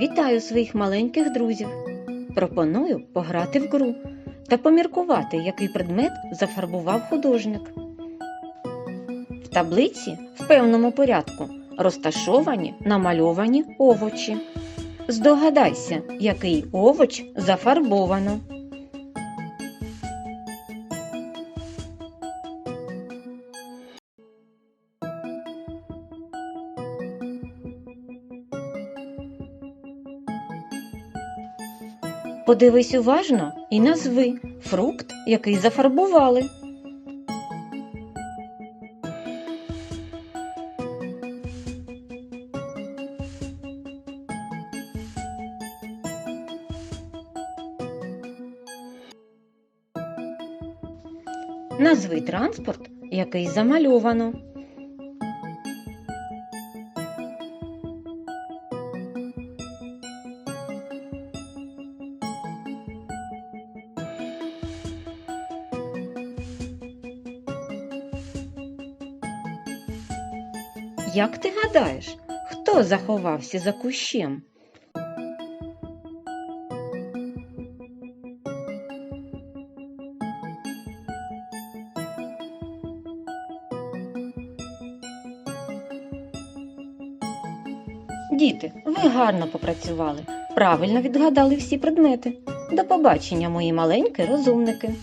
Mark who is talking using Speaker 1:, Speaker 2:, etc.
Speaker 1: Вітаю своїх маленьких друзів. Пропоную пограти в гру та поміркувати, який предмет зафарбував художник. В таблиці в певному порядку розташовані намальовані овочі. Здогадайся, який овоч зафарбовано. Подивись уважно і назви фрукт, який зафарбували. Назви транспорт, який замальовано. Як ти гадаєш, хто заховався за кущем? Діти, ви гарно попрацювали, правильно відгадали всі предмети. До побачення, мої маленькі розумники.